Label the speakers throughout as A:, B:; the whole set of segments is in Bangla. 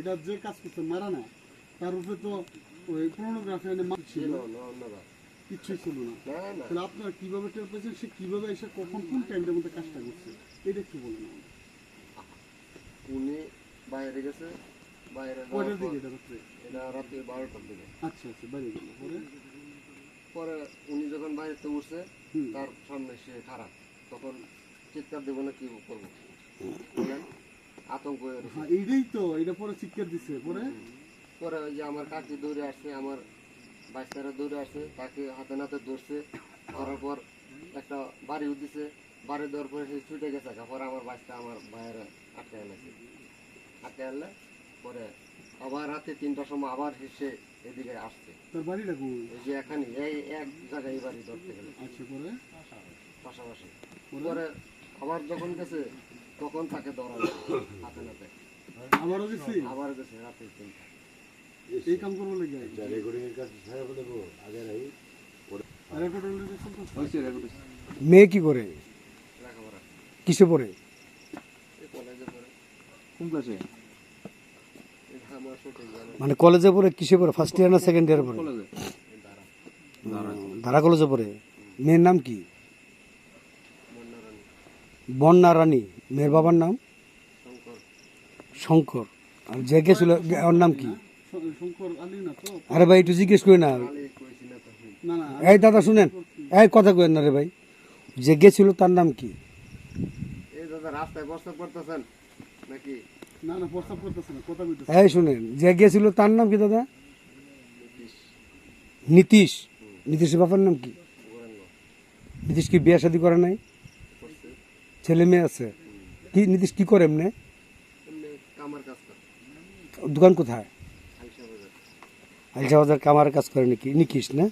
A: এটা যে কাজ করছে মারা না তার উপরে তো ওই পর্নোগ্রাফি এনে মার ছিল
B: ছিল না
A: কিচ্ছুই ছিল না। তাহলে আপনারা কীভাবে টের পেয়েছেন? সে কীভাবে এসে কখন কোন টাইমটার মধ্যে কাজটা করছে? এটা কি বলেন?
B: উনি বাইরে গেছে বাইরে যাওয়ার
A: কয়টার দিকে এটা রাত্রে?
B: এটা রাত্রি বারোটার দিকে।
A: আচ্ছা আচ্ছা বাইরে গেল। পরে?
B: পরে উনি যখন বাইরেতে উঠছে তার সামনে সে খারাপ। তখন চিৎকার দেবো না কি করব? আতঙ্ক হয়ে
A: এইটাই এটা পরে চিৎকার দিছে পরে?
B: পরে ওই যে আমার কাকি দৌড়ে আসছে আমার বাচ্চারা দৌড়ে আসছে তাকে হাতে নাতে ধরছে ধরার পর একটা বাড়ি দিছে বাড়ি দেওয়ার পরে সে ছুটে গেছে পরে আমার বাচ্চা আমার ভাইয়ের আটকে আনছে। আটকে আনলে পরে আবার রাতে তিনটার সময় আবার সে এদিকে আসছে।
A: তার বাড়িটা কই?
B: এই যে এখানে এই এক জায়গায় এই বাড়ি ধরতে গেলে।
A: আচ্ছা পরে?
B: পাশাপাশি।
A: পরে?
B: আবার যখন গেছে তখন তাকে ধরা হাতে
A: আবারও গেছি
B: আবার গেছে রাতে তিনটা।
A: এই কাম করব লেগে
C: রেকর্ডিং এর কাছে দেবো আগে রাই
D: মেয়ে কি করে? কিসে পড়ে?
B: এই কলেজে পড়ে।
E: কোন ক্লাসে
B: এটা আমার সঠিক জানা
D: মানে কলেজে পড়ে কিসে পড়ে? ফার্স্ট ইয়ার না সেকেন্ড ইয়ার পড়ে?
E: কলেজে
D: ধারা। কলেজে পড়ে। মেয়ের নাম কি? বন্যা রানী। মেয়ের বাবার নাম?
B: শঙ্কর।
D: আর যে গেছিল ওর নাম কি?
A: শ- শঙ্কর আলী না
D: আরে ভাই একটু জিজ্ঞেস করি না। এই দাদা শুনেন এই কথা কই না রে ভাই। যে গেছিল তার নাম কি?
B: এই দাদা রাস্তায় বসতে করতেছেন নাকি?
A: না না প্রস্তাব করতেছে না কথা কইতেছে।
D: এই শুনেন যে গেছিল তার নাম কি দাদা?
B: নীতিশ।
D: নীতিশ নীতিশের বাবার নাম কি? নীতিশ কি বিয়ে শাদী করে নাই? ছেলে মেয়ে আছে। কি নীতিশ কি করে এমনি? দোকান কোথায়? আলসা বাজার কামার কাজ করে নাকি? নিকিস না?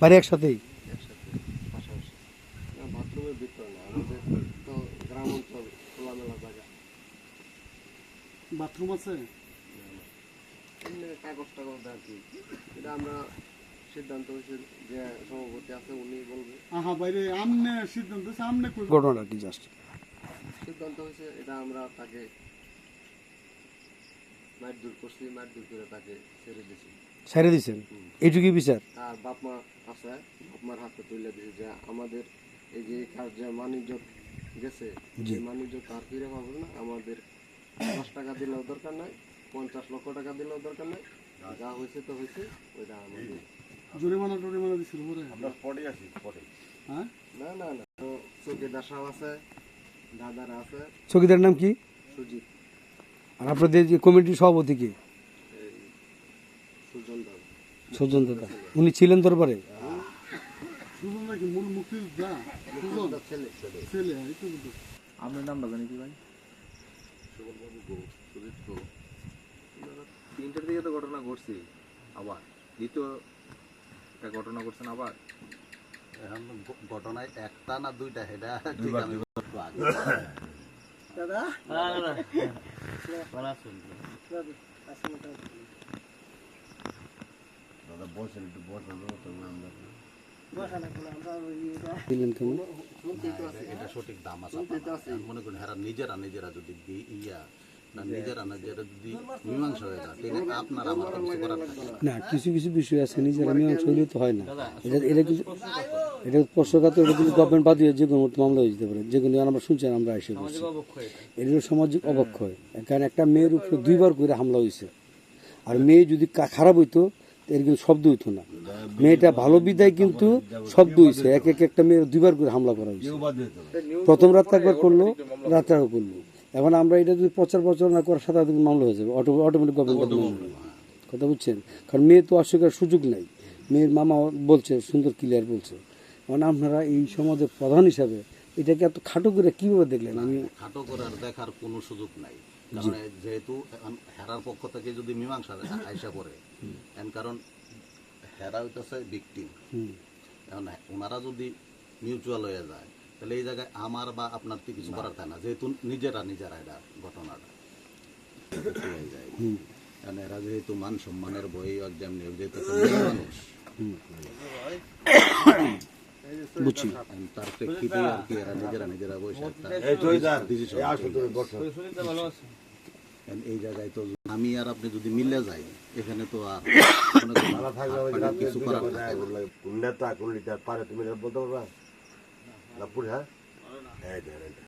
D: বাড়ি একসাথেই?
A: বাথরুম আছে?
B: কাগজ টাগজ আর কি এটা আমরা সিদ্ধান্ত যে সভাপতি আছে উনি বলবে
A: আহা বাইরে আমনে সিদ্ধান্ত আমনে
D: কি জাস্ট?
B: সিদ্ধান্ত হয়েছে এটা আমরা তাকে মার করছি মার করে তাকে ছেড়ে দিছি।
D: ছেড়ে দিছেন? এইটুকুই বিচার?
B: আর বাপ মা আছে বাপ মার হাতে তুলে দিয়েছে যে। আমাদের এই যে কাজ যে বাণিজ্য গেছে
D: জি।
B: বাণিজ্য তার ফিরে পাবো না। আমাদের দশ টাকা দিলেও দরকার নাই পঞ্চাশ লক্ষ টাকা দিলেও দরকার নাই। যা হয়েছে তো হয়েছে ওইটা আমাদের।
A: জরিমানা টরিমানা দিছিল পরে?
C: আমরা স্পটে আছি স্পটে
A: হ্যাঁ?
B: না না না। তো চৌকিদার সাহেব আছে দাদারা আছে।
D: চকিদার নাম কি?
B: সুজিত।
D: আর আপনাদের যে কমিটির সভাপতি কি?
B: সুজন দাদা।
D: উনি ছিলেন দরবারে?
E: আপনার নামটা জানি কি ভাই? তিনটার দিকে তো ঘটনা ঘটছে আবার। দ্বিতীয় একটা ঘটনা ঘটছেন আবার?
C: এখন ঘটনায় একটা না দুইটা সেটা ঠিক আমি আগে। দাদা বসেন একটু বসেন তবে আমরা
D: কেমন
C: এটা সঠিক দাম আছে মনে করেন হেরা নিজেরা নিজেরা যদি ইয়া না নিজেরা নিজেরা যদি মীমাংসা হয়ে যায় তাহলে আপনার আমার কিছু করার থাকে। না।
D: না কিছু কিছু বিষয় আছে নিজেরা মীমাংসা হইলে তো হয় না। এটা এটা কিছু এটা কিন্তু গভর্নমেন্ট বাদ দিয়ে যে কোনো মামলা হয়ে যেতে পারে। যে কোনো আমরা শুনছেন আমরা এসে করছি এটা। সামাজিক অবক্ষয়। কারণ একটা মেয়ের উপরে দুইবার করে হামলা হয়েছে। আর মেয়ে যদি কা- খারাপ হইতো এর কিন্তু শব্দ হইতো না। মেয়েটা ভালো বিদায় কিন্তু শব্দ হয়েছে এক এক একটা মেয়ের দুইবার করে হামলা করা হয়েছে প্রথম রাত একবার করল রাত্রে আরও করল। এখন আমরা এটা যদি প্রচার প্রচারণা করার সাথে সাথে মামলা হয়ে যাবে অটো অটোমেটিক গভর্নমেন্ট কথা বুঝছেন? কারণ মেয়ে তো অস্বীকার সুযোগ নাই। মেয়ের মামা বলছে সুন্দর ক্লিয়ার বলছে। মানে আপনারা এই সমাজের প্রধান হিসাবে এটাকে এত খাটো করে কীভাবে দেখলেন? আমি
C: খাটো করার দেখার কোনো সুযোগ নাই। কারণ যেহেতু হেরার পক্ষ থেকে যদি মীমাংসা আইসা করে কারণ হেরা হইতেছে ভিকটিম এখন ওনারা যদি মিউচুয়াল হয়ে যায় তাহলে এই জায়গায় আমার বা আপনার তো কিছু করার থাকে না? যেহেতু নিজেরা নিজেরা এটা ঘটনাটা। হয়ে কারণ এরা যেহেতু মান সম্মানের বই একদম যেহেতু মানুষ।
D: বুঝছি।
C: তার প্রেক্ষিতে আর কি এরা নিজেরা নিজেরা বসে। একটা decision কারণ এই জায়গায় তো আমি আর আপনি যদি মিলে যাই এখানে তো আর কিছু করার থাকে না।
F: নেতা কোন লিটার পারে তুমি বলতে পারবা। না পুরে হ্যাঁ এই দেন, এই দেন।